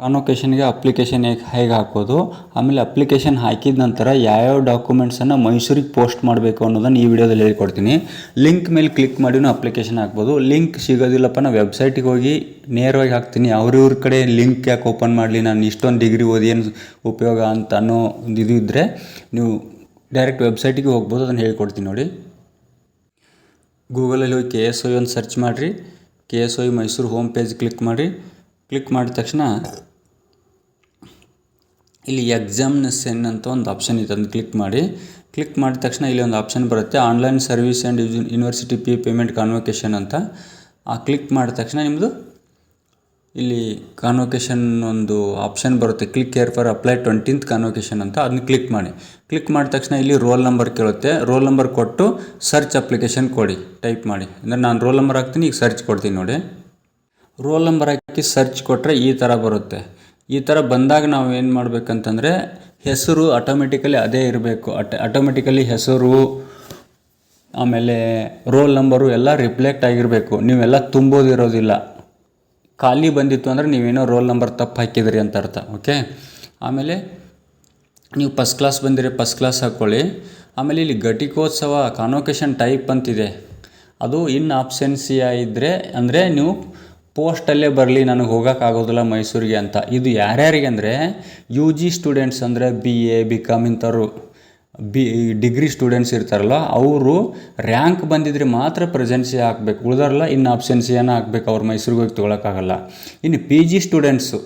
ಕಾನ್ವೊಕೇಷನ್ಗೆ application ಹೇಗೆ ಹೇಗೆ ಹಾಕೋದು, ಆಮೇಲೆ ಅಪ್ಲಿಕೇಶನ್ ಹಾಕಿದ ನಂತರ ಯಾವ್ಯಾವ ಡಾಕ್ಯುಮೆಂಟ್ಸನ್ನು ಮೈಸೂರಿಗೆ ಪೋಸ್ಟ್ ಮಾಡಬೇಕು ಅನ್ನೋದನ್ನು ಈ ವಿಡಿಯೋದಲ್ಲಿ ಹೇಳ್ಕೊಡ್ತೀನಿ. ಲಿಂಕ್ ಮೇಲೆ ಕ್ಲಿಕ್ ಮಾಡಿನೂ ಅಪ್ಲಿಕೇಶನ್ ಹಾಕ್ಬೋದು. ಲಿಂಕ್ ಸಿಗೋದಿಲ್ಲಪ್ಪ ನಾನು ವೆಬ್ಸೈಟಿಗೆ ಹೋಗಿ ನೇರವಾಗಿ ಹಾಕ್ತೀನಿ. ಅವ್ರಿವ್ರ ಕಡೆ ಲಿಂಕ್ ಯಾಕೆ ಓಪನ್ ಮಾಡಲಿ, ನಾನು ಇಷ್ಟೊಂದು ಡಿಗ್ರಿ ಓದಿ ಏನು ಉಪಯೋಗ ಅಂತ ಅನ್ನೋ ಒಂದು ಇದು ಇದ್ದರೆ ನೀವು ಡೈರೆಕ್ಟ್ ವೆಬ್ಸೈಟಿಗೆ ಹೋಗ್ಬೋದು, ಅದನ್ನು ಹೇಳ್ಕೊಡ್ತೀನಿ ನೋಡಿ. ಗೂಗಲಲ್ಲಿ ಹೋಗಿ ಕೆ ಎಸ್ ಒ ಒಂದು ಸರ್ಚ್ ಮಾಡಿರಿ. K S Mysuru home page click ಮಾಡಿ ಕ್ಲಿಕ್ ಮಾಡಿದ ತಕ್ಷಣ ಇಲ್ಲಿ ಎಕ್ಸಾಮ್ನೆಸ್ಸನ್ ಅಂತ ಒಂದು ಆಪ್ಷನ್ ಇದೆ ಅದನ್ನು ಕ್ಲಿಕ್ ಮಾಡಿ. ಕ್ಲಿಕ್ ಮಾಡಿದ ತಕ್ಷಣ ಇಲ್ಲಿ ಒಂದು ಆಪ್ಷನ್ ಬರುತ್ತೆ online service and university P payment convocation ಅಂತ. ಆ ಕ್ಲಿಕ್ ಮಾಡಿದ ತಕ್ಷಣ ನಿಮ್ಮದು ಇಲ್ಲಿ ಕಾನ್ವೊಕೇಶನ್ ಒಂದು ಆಪ್ಷನ್ ಬರುತ್ತೆ click here for apply twentieth convocation ಅಂತ. ಅದನ್ನ ಕ್ಲಿಕ್ ಮಾಡಿ. ಕ್ಲಿಕ್ ಮಾಡಿದ ತಕ್ಷಣ ಇಲ್ಲಿ ರೋಲ್ ನಂಬರ್ ಕೇಳುತ್ತೆ. ರೋಲ್ ನಂಬರ್ ಕೊಟ್ಟು ಸರ್ಚ್ ಅಪ್ಲಿಕೇಶನ್ ಕೊಡಿ. ಟೈಪ್ ಮಾಡಿ. ಅಂದರೆ ನಾನು ರೋಲ್ ನಂಬರ್ ಹಾಕ್ತೀನಿ, ಈಗ ಸರ್ಚ್ ಕೊಡ್ತೀನಿ ನೋಡಿ. ರೋಲ್ ನಂಬರ್ ಹಾಕಿ ಸರ್ಚ್ ಕೊಟ್ಟರೆ ಈ ಥರ ಬರುತ್ತೆ. ಈ ಥರ ಬಂದಾಗ ನಾವು ಏನು ಮಾಡಬೇಕಂತಂದರೆ ಹೆಸರು ಆಟೋಮೆಟಿಕಲಿ ಅದೇ ಇರಬೇಕು. ಅಟ್ ಆಟೋಮೆಟಿಕಲಿ ಹೆಸರು, ಆಮೇಲೆ ರೋಲ್ ನಂಬರು ಎಲ್ಲ ರಿಫ್ಲೆಕ್ಟ್ ಆಗಿರಬೇಕು. ನೀವೆಲ್ಲ ತುಂಬೋದಿರೋದಿಲ್ಲ. ಖಾಲಿ ಬಂದಿತ್ತು ಅಂದರೆ ನೀವೇನೋ ರೋಲ್ ನಂಬರ್ ತಪ್ಪು ಹಾಕಿದ್ರಿ ಅಂತ ಅರ್ಥ ಓಕೆ ಆಮೇಲೆ ನೀವು ಫಸ್ಟ್ ಕ್ಲಾಸ್ ಬಂದಿರಿ ಫಸ್ಟ್ ಕ್ಲಾಸ್ ಹಾಕ್ಕೊಳ್ಳಿ ಆಮೇಲೆ ಇಲ್ಲಿ ಘಟಿಕೋತ್ಸವ ಕಾನ್ವೊಕೇಶನ್ ಟೈಪ್ ಅಂತಿದೆ. ಅದು ಇನ್ ಆಪ್ಷನ್ಸಿಯ ಇದ್ದರೆ ಅಂದರೆ ನೀವು ಪೋಸ್ಟಲ್ಲೇ ಬರಲಿ, ನನಗೆ ಹೋಗೋಕ್ಕಾಗೋದಿಲ್ಲ ಮೈಸೂರಿಗೆ ಅಂತ. ಇದು ಯಾರ್ಯಾರಿಗೆ ಅಂದರೆ ಯು ಜಿ ಸ್ಟೂಡೆಂಟ್ಸ್ ಅಂದರೆ ಬಿ ಎ ಬಿ ಕಾಮ್ ಇಂಥವ್ರು. ಬಿ ಡಿಗ್ರಿ ಸ್ಟೂಡೆಂಟ್ಸ್ ಇರ್ತಾರಲ್ಲ, ಅವರು ರ್ಯಾಂಕ್ ಬಂದಿದ್ರೆ ಮಾತ್ರ ಪ್ರೆಸೆನ್ಸಿ ಹಾಕ್ಬೇಕು. ಉಳಿದಾರಲ್ಲ ಇನ್ನು ಆಪ್ಷನ್ಸಿಯನ್ನು ಹಾಕ್ಬೇಕು, ಅವ್ರು ಮೈಸೂರಿಗೆ ಹೋಗಿ ತೊಗೊಳಕ್ಕಾಗಲ್ಲ. ಇನ್ನು P G students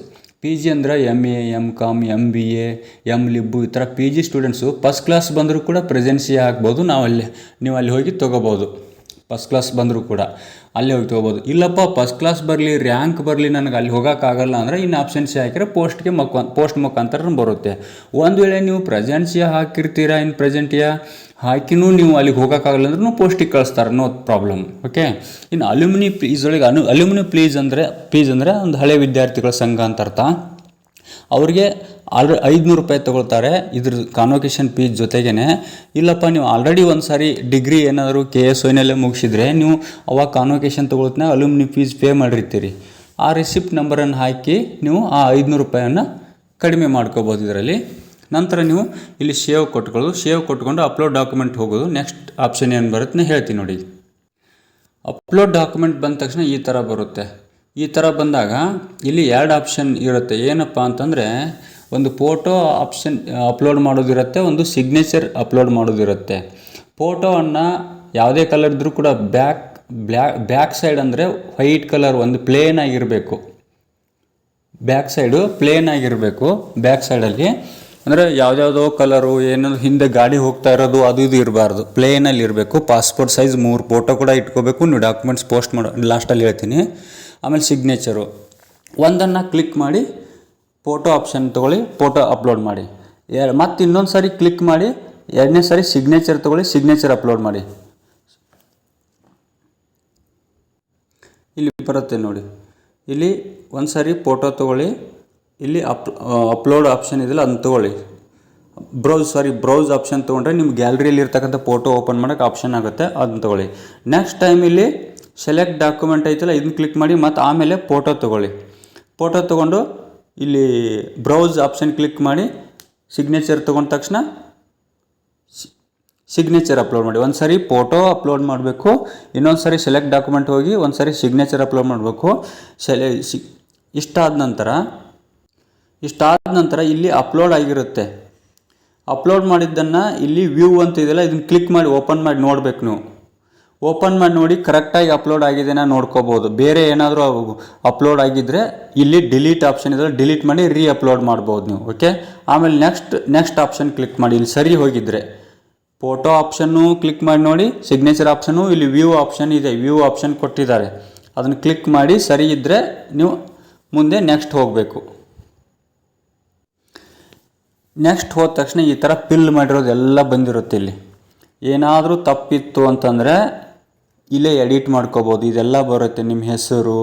P G ಅಂದರೆ M A M com M B A M lib ಈ ಥರ P G students first class ಬಂದರೂ ಕೂಡ ಪ್ರೆಸೆನ್ಸಿ ಹಾಕ್ಬೋದು. ನಾವು ಅಲ್ಲಿ ನೀವು ಅಲ್ಲಿ ಹೋಗಿ ತೊಗೋಬೋದು. ಫಸ್ಟ್ ಕ್ಲಾಸ್ ಬಂದರೂ ಕೂಡ. ಅಲ್ಲೇ ಹೋಗಿ ತೊಗೋಬೋದು ಇಲ್ಲಪ್ಪ ಫಸ್ಟ್ ಕ್ಲಾಸ್ ಬರಲಿ ರ್ಯಾಂಕ್ ಬರಲಿ ನನಗೆ ಅಲ್ಲಿ ಹೋಗೋಕ್ಕಾಗಲ್ಲ ಅಂದರೆ ಇನ್ನು ಆಪ್ಷನ್ಸಿ ಹಾಕಿದ್ರೆ ಪೋಸ್ಟ್ಗೆ ಮಕ್ ಪೋಸ್ಟ್ ಮುಖಾಂತರ ಬರುತ್ತೆ. ಒಂದು ವೇಳೆ ನೀವು ಪ್ರೆಸೆನ್ಸಿಯ ಹಾಕಿರ್ತೀರಾ ಇನ್ನು ಪ್ರೆಸೆಂಟಿಯ ಹಾಕಿನೂ ನೀವು ಅಲ್ಲಿಗೆ ಹೋಗೋಕ್ಕಾಗಲ್ಲ ಅಂದ್ರೂ ಪೋಸ್ಟಿಗೆ ಕಳಿಸ್ತಾರೆ ನೋ ಪ್ರಾಬ್ಲಮ್ ಓಕೆ ಇನ್ನು ಅಲ್ಯೂಮಿನಿ ಪ್ಲೀಸ್ ಒಳಗೆ, ಅನು ಅಲ್ಯೂಮಿನಿ ಪ್ಲೀಸ್ ಅಂದರೆ ಪ್ಲೀಸ್ ಅಂದರೆ ಒಂದು ಹಳೆ ವಿದ್ಯಾರ್ಥಿಗಳ ಸಂಘ ಅಂತ ಅರ್ಥ. ಅವ್ರಿಗೆ ಆಲ್ರೆ ಐದುನೂರು ರೂಪಾಯಿ ತೊಗೊಳ್ತಾರೆ. ಇದ್ರ ಕಾನ್ವೊಕೇಶನ್ ಫೀಸ್ ಜೊತೆಗೇ ಇಲ್ಲಪ್ಪ, ನೀವು ಆಲ್ರೆಡಿ ಒಂದು ಸಾರಿ ಡಿಗ್ರಿ ಏನಾದರೂ ಕೆ ಎಸ್ ಒನಲ್ಲೇ ಮುಗಿಸಿದ್ರೆ ನೀವು ಅವಾಗ ಕಾನ್ವೊಕೇಶನ್ ತೊಗೊಳ್ತಾನೆ ಅಲ್ಯೂಮಿನಿ ಫೀಸ್ ಪೇ ಮಾಡಿರ್ತೀರಿ. ಆ ರಿಸಿಪ್ಟ್ ನಂಬರನ್ನು ಹಾಕಿ ನೀವು ಆ ಐದುನೂರು ರೂಪಾಯಿಯನ್ನು ಕಡಿಮೆ ಮಾಡ್ಕೋಬೋದು ಇದರಲ್ಲಿ. ನಂತರ ನೀವು ಇಲ್ಲಿ ಶೇವ್ ಕೊಟ್ಕೊಳ್ಳೋದು. ಶೇವ್ ಕೊಟ್ಕೊಂಡು ಅಪ್ಲೋಡ್ ಡಾಕ್ಯುಮೆಂಟ್ ಹೋಗೋದು. ನೆಕ್ಸ್ಟ್ ಆಪ್ಷನ್ ಏನು ಬರುತ್ತೆ ಹೇಳ್ತೀನಿ ನೋಡಿ. ಅಪ್ಲೋಡ್ ಡಾಕ್ಯುಮೆಂಟ್ ಬಂದ ತಕ್ಷಣ ಈ ಥರ ಬರುತ್ತೆ. ಈ ಥರ ಬಂದಾಗ ಇಲ್ಲಿ ಎರಡು ಆಪ್ಷನ್ ಇರುತ್ತೆ. ಏನಪ್ಪ ಅಂತಂದರೆ ಒಂದು ಫೋಟೋ ಆಪ್ಷನ್ ಅಪ್ಲೋಡ್ ಮಾಡೋದಿರುತ್ತೆ, ಒಂದು ಸಿಗ್ನೇಚರ್ ಅಪ್ಲೋಡ್ ಮಾಡೋದಿರುತ್ತೆ. ಫೋಟೋವನ್ನು ಯಾವುದೇ ಕಲರ್ ಇದ್ದರೂ ಕೂಡ ಬ್ಯಾಕ್ ಬ್ಲ್ಯಾಕ್ ಬ್ಯಾಕ್ ಸೈಡ್ ಅಂದರೆ ವೈಟ್ ಕಲರ್ ಒಂದು ಪ್ಲೇನ್ ಆಗಿರಬೇಕು. ಬ್ಯಾಕ್ ಸೈಡು ಪ್ಲೇನ್ ಆಗಿರಬೇಕು. ಬ್ಯಾಕ್ ಸೈಡಲ್ಲಿ ಅಂದರೆ ಯಾವುದ್ಯಾವುದೋ ಕಲರು ಏನೋ ಹಿಂದೆ ಗಾಡಿ ಹೋಗ್ತಾ ಇರೋದು, ಅದು ಇದು ಇರಬಾರ್ದು. ಪ್ಲೇನಲ್ಲಿ ಇರಬೇಕು. ಪಾಸ್ಪೋರ್ಟ್ ಸೈಜ್ ಮೂರು ಫೋಟೋ ಕೂಡ ಇಟ್ಕೋಬೇಕು. ನೀವು ಡಾಕ್ಯುಮೆಂಟ್ಸ್ ಪೋಸ್ಟ್ ಮಾಡೋ ಲಾಸ್ಟಲ್ಲಿ ಹೇಳ್ತೀನಿ. ಆಮೇಲೆ ಸಿಗ್ನೇಚರು ಒಂದನ್ನು ಕ್ಲಿಕ್ ಮಾಡಿ ಫೋಟೋ ಆಪ್ಷನ್ ತೊಗೊಳ್ಳಿ ಫೋಟೋ ಅಪ್ಲೋಡ್ ಮಾಡಿ. ಮತ್ತು ಇನ್ನೊಂದು ಸಾರಿ ಕ್ಲಿಕ್ ಮಾಡಿ, ಎರಡನೇ ಸಾರಿ ಸಿಗ್ನೇಚರ್ ತೊಗೊಳ್ಳಿ ಸಿಗ್ನೇಚರ್ ಅಪ್ಲೋಡ್ ಮಾಡಿ. ಇಲ್ಲಿ ಬರುತ್ತೆ ನೋಡಿ. ಇಲ್ಲಿ ಒಂದು ಸಾರಿ ಫೋಟೋ ತೊಗೊಳ್ಳಿ, ಇಲ್ಲಿ ಅಪ್ ಅಪ್ಲೋಡ್ ಆಪ್ಷನ್ ಇದೆಯಲ್ಲ ಅದನ್ನು ತೊಗೊಳ್ಳಿ. ಬ್ರೌಸ್ ಸಾರಿ ಬ್ರೌಸ್ ಆಪ್ಷನ್ ತೊಗೊಂಡ್ರೆ ನಿಮ್ಮ ಗ್ಯಾಲರಿಯಲ್ಲಿ ಇರ್ತಕ್ಕಂಥ ಫೋಟೋ ಓಪನ್ ಮಾಡೋಕ್ಕೆ ಆಪ್ಷನ್ ಆಗುತ್ತೆ ಅದನ್ನ ತೊಗೊಳ್ಳಿ. ನೆಕ್ಸ್ಟ್ ಟೈಮ್ ಇಲ್ಲಿ ಸೆಲೆಕ್ಟ್ ಡಾಕ್ಯುಮೆಂಟ್ ಐತಲ್ಲ, ಇದನ್ನ ಕ್ಲಿಕ್ ಮಾಡಿ ಮತ್ತು ಆಮೇಲೆ ಫೋಟೋ ತೊಗೊಳ್ಳಿ. ಫೋಟೋ ತೊಗೊಂಡು ಇಲ್ಲಿ ಬ್ರೌಸ್ ಆಪ್ಷನ್ ಕ್ಲಿಕ್ ಮಾಡಿ ಸಿಗ್ನೇಚರ್ ತೊಗೊಂಡ ತಕ್ಷಣ ಸಿಗ್ನೇಚರ್ ಅಪ್ಲೋಡ್ ಮಾಡಿ. ಒಂದು ಸರಿ ಫೋಟೋ ಅಪ್ಲೋಡ್ ಮಾಡಬೇಕು, ಇನ್ನೊಂದು ಸರಿ ಸೆಲೆಕ್ಟ್ ಡಾಕ್ಯುಮೆಂಟ್ ಹೋಗಿ ಒಂದು ಸರಿ ಸಿಗ್ನೇಚರ್ ಅಪ್ಲೋಡ್ ಮಾಡಬೇಕು. ಸೆಲೆ, ಸಿ ಇಷ್ಟಾದ ನಂತರ ಇಷ್ಟಾದ ನಂತರ ಇಲ್ಲಿ ಅಪ್ಲೋಡ್ ಆಗಿರುತ್ತೆ. ಅಪ್ಲೋಡ್ ಮಾಡಿದ್ದನ್ನು ಇಲ್ಲಿ ವ್ಯೂ ಅಂತ ಇದೆಯಲ್ಲ, ಇದನ್ನು ಕ್ಲಿಕ್ ಮಾಡಿ ಓಪನ್ ಮಾಡಿ ನೋಡಬೇಕು ನೀವು. ಓಪನ್ ಮಾಡಿ ನೋಡಿ ಕರೆಕ್ಟಾಗಿ ಅಪ್ಲೋಡ್ ಆಗಿದೆನಾ ನೋಡ್ಕೋಬೋದು. ಬೇರೆ ಏನಾದರೂ ಅಪ್ಲೋಡ್ ಆಗಿದ್ದರೆ ಇಲ್ಲಿ ಡಿಲೀಟ್ ಆಪ್ಷನ್ ಇದ್ರೆ ಡಿಲೀಟ್ ಮಾಡಿ ರೀ ಅಪ್ಲೋಡ್ ಮಾಡ್ಬೋದು ನೀವು ಓಕೆ ಆಮೇಲೆ ನೆಕ್ಸ್ಟ್ ನೆಕ್ಸ್ಟ್ ಆಪ್ಷನ್ ಕ್ಲಿಕ್ ಮಾಡಿ. ಇಲ್ಲಿ ಸರಿ ಹೋಗಿದ್ರೆ ಫೋಟೋ ಆಪ್ಷನ್ನು ಕ್ಲಿಕ್ ಮಾಡಿ ನೋಡಿ ಸಿಗ್ನೇಚರ್ ಆಪ್ಷನ್ನು ಇಲ್ಲಿ ವ್ಯೂ ಆಪ್ಷನ್ ಇದೆ. ವ್ಯೂ ಆಪ್ಷನ್ ಕೊಟ್ಟಿದ್ದಾರೆ. ಅದನ್ನು ಕ್ಲಿಕ್ ಮಾಡಿ, ಸರಿ ಇದ್ದರೆ ನೀವು ಮುಂದೆ ನೆಕ್ಸ್ಟ್ ಹೋಗಬೇಕು. ನೆಕ್ಸ್ಟ್ ಹೋದ ತಕ್ಷಣ ಈ ಥರ ಪಿಲ್ ಮಾಡಿರೋದೆಲ್ಲ ಬಂದಿರುತ್ತೆ ಇಲ್ಲಿ. ಏನಾದರೂ ತಪ್ಪಿತ್ತು ಅಂತಂದರೆ ಇಲ್ಲೇ ಎಡಿಟ್ ಮಾಡ್ಕೋಬೋದು, ಇದೆಲ್ಲ ಬರುತ್ತೆ ನಿಮ್ಮ ಹೆಸರು,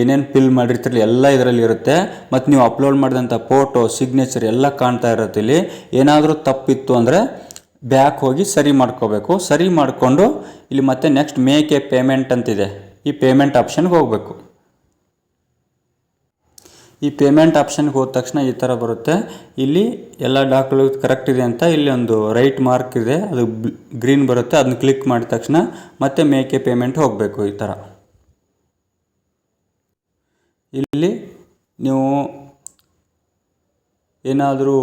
ಏನೇನು ಫಿಲ್ ಮಾಡಿರ್ತೀರಲ್ಲ ಎಲ್ಲ ಇದರಲ್ಲಿ ಇರುತ್ತೆ. ಮತ್ತು ನೀವು ಅಪ್ಲೋಡ್ ಮಾಡಿದಂಥ ಫೋಟೋ ಸಿಗ್ನೇಚರ್ ಎಲ್ಲ ಕಾಣ್ತಾ ಇರುತ್ತೆ ಇಲ್ಲಿ. ಏನಾದರೂ ತಪ್ಪಿತ್ತು ಅಂದರೆ ಬ್ಯಾಕ್ ಹೋಗಿ ಸರಿ ಮಾಡ್ಕೋಬೇಕು. ಸರಿ ಮಾಡಿಕೊಂಡು ಇಲ್ಲಿ ಮತ್ತೆ ನೆಕ್ಸ್ಟ್ ಮೇಕ್ ಎ ಪೇಮೆಂಟ್ ಅಂತಿದೆ. ಈ ಪೇಮೆಂಟ್ ಆಪ್ಷನ್ಗೆ ಹೋಗಬೇಕು. ಈ ಪೇಮೆಂಟ್ ಆಪ್ಷನ್ಗೆ ಹೋದ ತಕ್ಷಣ ಈ ಥರ ಬರುತ್ತೆ. ಇಲ್ಲಿ ಎಲ್ಲ ಡಾಕ್ಯುಮೆಂಟ್ ಕರೆಕ್ಟ್ ಇದೆ ಅಂತ ಇಲ್ಲಿ ಒಂದು ರೈಟ್ ಮಾರ್ಕ್ ಇದೆ. ಅದು ಗ್ರೀನ್ ಬರುತ್ತೆ. ಅದನ್ನ ಕ್ಲಿಕ್ ಮಾಡಿದ ತಕ್ಷಣ ಮತ್ತೆ ಮೇಕೆ ಪೇಮೆಂಟ್ ಹೋಗಬೇಕು ಈ ಥರ ಇಲ್ಲಿ ನೀವು ಏನಾದರೂ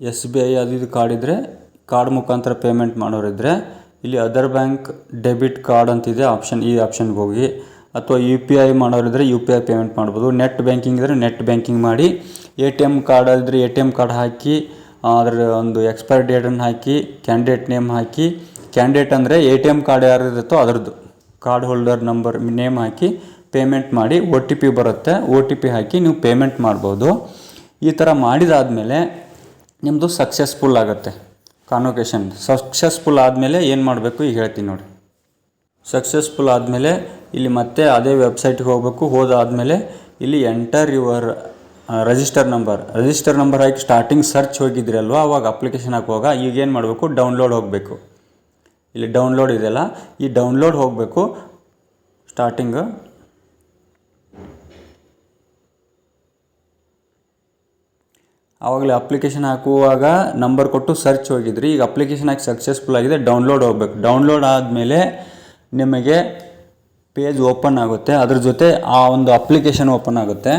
ಎಸ್ ಬಿ ಐ ಅದು ಇದು ಕಾರ್ಡ್ ಇದ್ದರೆ ಕಾರ್ಡ್ ಮುಖಾಂತರ ಪೇಮೆಂಟ್ ಮಾಡೋರಿದ್ದರೆ ಇಲ್ಲಿ ಅದರ್ ಬ್ಯಾಂಕ್ ಡೆಬಿಟ್ ಕಾರ್ಡ್ ಅಂತಿದೆ ಆಪ್ಷನ್ ಈ ಆಪ್ಷನ್ಗೆ ಹೋಗಿ. ಅಥವಾ ಯು ಪಿ ಐ ಮಾಡೋರಿದ್ರೆ ಯು ಪಿ ಐ ಪೇಮೆಂಟ್ ಮಾಡ್ಬೋದು. ನೆಟ್ ಬ್ಯಾಂಕಿಂಗ್ ಇದ್ದರೆ ನೆಟ್ ಬ್ಯಾಂಕಿಂಗ್ ಮಾಡಿ ಎ ಟಿ ಎಂ ಕಾರ್ಡ್ ಇದ್ದರೆ ಎ ಟಿ ಎಂ ಕಾರ್ಡ್ ಹಾಕಿ ಅದರ ಒಂದು ಎಕ್ಸ್ಪೈರ್ ಡೇಟನ್ನು ಹಾಕಿ ಕ್ಯಾಂಡಿಡೇಟ್ ನೇಮ್ ಹಾಕಿ ಕ್ಯಾಂಡಿಡೇಟ್ ಅಂದರೆ ಎ ಟಿ ಎಂ ಕಾರ್ಡ್ ಯಾರು ಇರುತ್ತೋ ಅದರದ್ದು. ಕಾರ್ಡ್ ಹೋಲ್ಡರ್ ನಂಬರ್ ನೇಮ್ ಹಾಕಿ ಪೇಮೆಂಟ್ ಮಾಡಿ ಒ ಟಿ ಪಿ ಬರುತ್ತೆ. ಒ ಟಿ ಪಿ ಹಾಕಿ ನೀವು ಪೇಮೆಂಟ್ ಮಾಡ್ಬೋದು. ಈ ಥರ ಮಾಡಿದಾದಮೇಲೆ ನಿಮ್ಮದು ಸಕ್ಸಸ್ಫುಲ್ ಆಗುತ್ತೆ. ಕಾನ್ವೊಕೇಶನ್ ಸಕ್ಸಸ್ಫುಲ್ ಆದಮೇಲೆ ಏನು ಮಾಡಬೇಕು? ಈಗ ಹೇಳ್ತೀನಿ ನೋಡಿ. ಸಕ್ಸಸ್ಫುಲ್ ಆದಮೇಲೆ ಇಲ್ಲಿ ಮತ್ತೆ ಅದೇ ವೆಬ್ಸೈಟ್ಗೆ ಹೋಗಬೇಕು. ಹೋದಾದಮೇಲೆ ಇಲ್ಲಿ enter your register number register number hockey starting search ಹೋಗಿದ್ರಿ ಅಲ್ವಾ? ಅವಾಗ ಅಪ್ಲಿಕೇಶನ್ ಹಾಕುವಾಗ ಈಗ ಏನು ಮಾಡಬೇಕು? ಡೌನ್ಲೋಡ್ ಹೋಗಬೇಕು. ಇಲ್ಲಿ ಡೌನ್ಲೋಡ್ ಇದೆಯಲ್ಲ? ಈ ಡೌನ್ಲೋಡ್ ಹೋಗಬೇಕು. ಸ್ಟಾರ್ಟಿಂಗು ಆವಾಗಲೇ ಅಪ್ಲಿಕೇಶನ್ ಹಾಕುವಾಗ ನಂಬರ್ ಕೊಟ್ಟು ಸರ್ಚ್ ಹೋಗಿದ್ರಿ. ಈಗ ಅಪ್ಲಿಕೇಶನ್ ಹಾಕಿ ಸಕ್ಸಸ್ಫುಲ್ ಆಗಿದೆ. ಡೌನ್ಲೋಡ್ ಹೋಗ್ಬೇಕು. ಡೌನ್ಲೋಡ್ ಆದಮೇಲೆ ನಿಮಗೆ ಪೇಜ್ ಓಪನ್ ಆಗುತ್ತೆ. ಅದ್ರ ಜೊತೆ ಆ ಒಂದು ಅಪ್ಲಿಕೇಶನ್ ಓಪನ್ ಆಗುತ್ತೆ.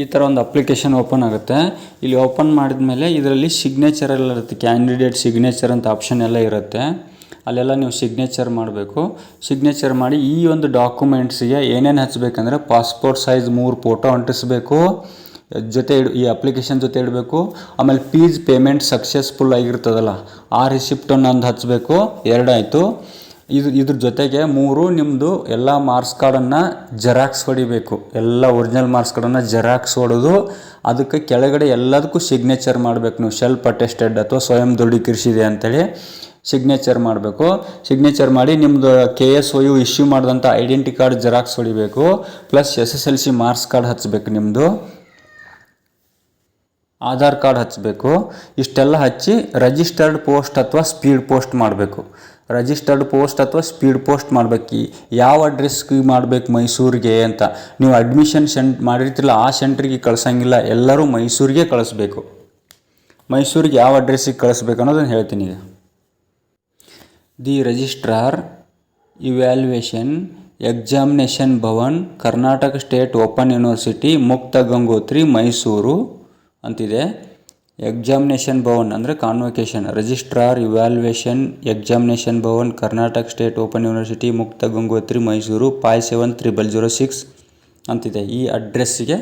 ಈ ಥರ ಒಂದು ಅಪ್ಲಿಕೇಶನ್ ಓಪನ್ ಆಗುತ್ತೆ. ಇಲ್ಲಿ ಓಪನ್ ಮಾಡಿದ ಮೇಲೆ ಇದರಲ್ಲಿ ಸಿಗ್ನೇಚರ್ ಎಲ್ಲ ಇರುತ್ತೆ. ಕ್ಯಾಂಡಿಡೇಟ್ ಸಿಗ್ನೇಚರ್ ಅಂತ ಆಪ್ಷನ್ ಎಲ್ಲ ಇರುತ್ತೆ. ಅಲ್ಲೆಲ್ಲ ನೀವು ಸಿಗ್ನೇಚರ್ ಮಾಡಬೇಕು. ಸಿಗ್ನೇಚರ್ ಮಾಡಿ ಈ ಒಂದು ಡಾಕ್ಯುಮೆಂಟ್ಸಿಗೆ ಏನೇನು ಹಚ್ಚಬೇಕಂದ್ರೆ ಪಾಸ್ಪೋರ್ಟ್ ಸೈಜ್ ಮೂರು ಫೋಟೋ ಅಂಟಿಸ್ಬೇಕು. ಜೊತೆ ಇಡ್, ಈ ಅಪ್ಲಿಕೇಶನ್ ಜೊತೆ ಇಡಬೇಕು. ಆಮೇಲೆ ಫೀಸ್ ಪೇಮೆಂಟ್ ಸಕ್ಸಸ್ಫುಲ್ ಆಗಿರ್ತದಲ್ಲ, ಆ ರಿಸಿಪ್ಟನ್ನು ಒಂದು ಹಚ್ಚಬೇಕು ಎರಡಾಯಿತು. ಇದು, ಇದ್ರ ಜೊತೆಗೆ ಮೂರು ನಿಮ್ಮದು ಎಲ್ಲ ಮಾರ್ಕ್ಸ್ ಕಾರ್ಡನ್ನು ಜೆರಾಕ್ಸ್ ಹೊಡಿಬೇಕು. ಎಲ್ಲ ಒರಿಜಿನಲ್ ಮಾರ್ಕ್ಸ್ ಕಾರ್ಡನ್ನು ಜೆರಾಕ್ಸ್ ಹೊಡೆದು. ಅದಕ್ಕೆ ಕೆಳಗಡೆ ಎಲ್ಲದಕ್ಕೂ ಸಿಗ್ನೇಚರ್ ಮಾಡಬೇಕು ನೀವು. ಸೆಲ್ಫ್ ಅಟೆಸ್ಟೆಡ್ ಅಥವಾ ಸ್ವಯಂ ದೃಢೀಕರಿಸಿದೆ ಅಂತೇಳಿ ಸಿಗ್ನೇಚರ್ ಮಾಡಬೇಕು. ಸಿಗ್ನೇಚರ್ ಮಾಡಿ ನಿಮ್ಮದು K S O U issue ಮಾಡಿದಂಥ ಐಡೆಂಟಿ ಕಾರ್ಡ್ ಜೆರಾಕ್ಸ್ ಹೊಡಿಬೇಕು. Plus S S L C marks card ಹಚ್ಚಬೇಕು ನಿಮ್ಮದು ಆಧಾರ್ ಕಾರ್ಡ್ ಹಚ್ಚಬೇಕು ಇಷ್ಟೆಲ್ಲ ಹಚ್ಚಿ ರಿಜಿಸ್ಟರ್ಡ್ ಪೋಸ್ಟ್ ಅಥವಾ ಸ್ಪೀಡ್ ಪೋಸ್ಟ್ ಮಾಡಬೇಕು. ರಿಜಿಸ್ಟರ್ಡ್ ಪೋಸ್ಟ್ ಅಥವಾ ಸ್ಪೀಡ್ ಪೋಸ್ಟ್ ಮಾಡಬೇಕು. ಯಾವ ಅಡ್ರೆಸ್ಗೆ ಮಾಡಬೇಕು ಮೈಸೂರಿಗೆ ಅಂತ. ನೀವು ಅಡ್ಮಿಷನ್ ಸೆಂಟ್ ಮಾಡಿರ್ತಿಲ್ಲ ಆ ಸೆಂಟ್ರಿಗೆ ಕಳ್ಸಂಗಿಲ್ಲ, ಎಲ್ಲರೂ ಮೈಸೂರಿಗೆ ಕಳಿಸ್ಬೇಕು. ಮೈಸೂರಿಗೆ ಯಾವ ಅಡ್ರೆಸ್ಸಿಗೆ ಕಳಿಸ್ಬೇಕು ಅನ್ನೋದನ್ನು ಹೇಳ್ತೀನಿ ಈಗ. The registrar evaluation examination Bhavan, Karnataka state open university Mukta Gangotri, Mysuru. ಅಂತಿದೆ. ಎಕ್ಸಾಮಿನೇಷನ್ ಭವನ್ ಅಂದರೆ convocation registrar evaluation examination Bhavan Karnataka state open university Mukta Gangotri Mysuru five seven triple zero six ಅಂತಿದೆ. ಈ ಅಡ್ರೆಸ್ಸಿಗೆ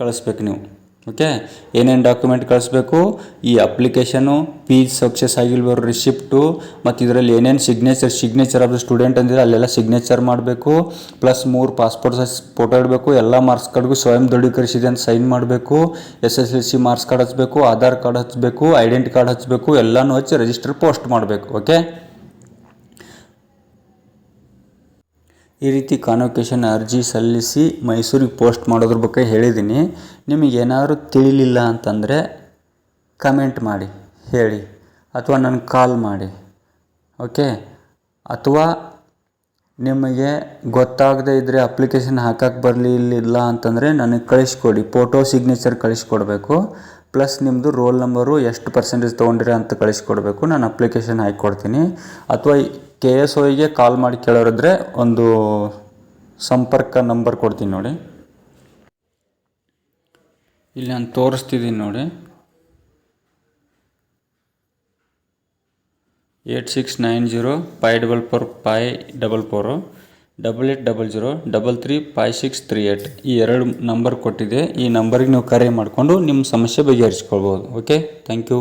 ಕಳಿಸ್ಬೇಕು ನೀವು. ಓಕೆ ಏನೇನು document ಕಳಿಸ್ಬೇಕು? ಈ application fees success ಆಗಿಲ್ವರು ರಿಸಿಪ್ಟು ಮತ್ತು ಇದರಲ್ಲಿ ಏನೇನು signature signature of the student ಅಂದಿದ್ರೆ ಅಲ್ಲೆಲ್ಲ ಸಿಗ್ನೇಚರ್ ಮಾಡಬೇಕು. ಪ್ಲಸ್ ಮೂರು ಪಾಸ್ಪೋರ್ಟ್ ಸೈಜ್ ಫೋಟೋ ಇಡಬೇಕು. ಎಲ್ಲ ಮಾರ್ಕ್ಸ್ ಕಾರ್ಡ್ಗೂ ಸ್ವಯಂ ದೃಢೀಕರಿಸಿದೆ ಅಂತ ಸೈನ್ ಮಾಡಬೇಕು. S S L C marks card ಹಚ್ಚಬೇಕು ಆಧಾರ್ ಕಾರ್ಡ್ ಹಚ್ಚಬೇಕು ಐಡೆಂಟಿ ಕಾರ್ಡ್ ಹಚ್ಚಬೇಕು ಎಲ್ಲನೂ ಹಚ್ಚಿ ರಿಜಿಸ್ಟರ್ ಪೋಸ್ಟ್ ಮಾಡಬೇಕು. ಓಕೆ ಈ ರೀತಿ ಕಾನ್ವೊಕೇಶನ್ ಅರ್ಜಿ ಸಲ್ಲಿಸಿ ಮೈಸೂರಿಗೆ ಪೋಸ್ಟ್ ಮಾಡೋದ್ರ ಬಗ್ಗೆ ಹೇಳಿದ್ದೀನಿ. ನಿಮಗೆ ಏನಾದರೂ ತಿಳಿಲಿಲ್ಲ ಅಂತಂದರೆ ಕಮೆಂಟ್ ಮಾಡಿ, ಹೇಳಿ, ಅಥವಾ ನನಗೆ ಕಾಲ್ ಮಾಡಿ ಓಕೆ ಅಥವಾ ನಿಮಗೆ ಗೊತ್ತಾಗದೇ ಇದ್ದರೆ ಅಪ್ಲಿಕೇಶನ್ ಹಾಕಕ್ಕೆ ಬರಲಿಲ್ಲ ಅಂತಂದರೆ ನನಗೆ ಕಳಿಸ್ಕೊಡಿ ಫೋಟೋ ಸಿಗ್ನೇಚರ್ ಕಳಿಸ್ಕೊಡ್ಬೇಕು. ಪ್ಲಸ್ ನಿಮ್ಮದು ರೋಲ್ ನಂಬರು ಎಷ್ಟು ಪರ್ಸೆಂಟೇಜ್ ತೊಗೊಂಡಿರ ಅಂತ ಕಳಿಸ್ಕೊಡ್ಬೇಕು, ನಾನು ಅಪ್ಲಿಕೇಶನ್ ಹಾಕಿಕೊಡ್ತೀನಿ. ಅಥವಾ ಕೆ ಎಸ್ ಓಗೆ ಕಾಲ್ ಮಾಡಿ ಕೇಳೋರಿದ್ರೆ ಒಂದು ಸಂಪರ್ಕ ನಂಬರ್ ಕೊಡ್ತೀನಿ ನೋಡಿ. ಇಲ್ಲಿ ನಾನು ತೋರಿಸ್ತಿದ್ದೀನಿ ನೋಡಿ. Eight six nine zero five double four five double four double eight double zero double three five six three eight ಈ ಎರಡು ನಂಬರ್ ಕೊಟ್ಟಿದೆ. ಈ ನಂಬರಿಗೆ ನೀವು ಕರೆ ಮಾಡಿಕೊಂಡು ನಿಮ್ಮ ಸಮಸ್ಯೆ ಬಗೆಹರಿಸ್ಕೊಳ್ಬೋದು. Okay thank you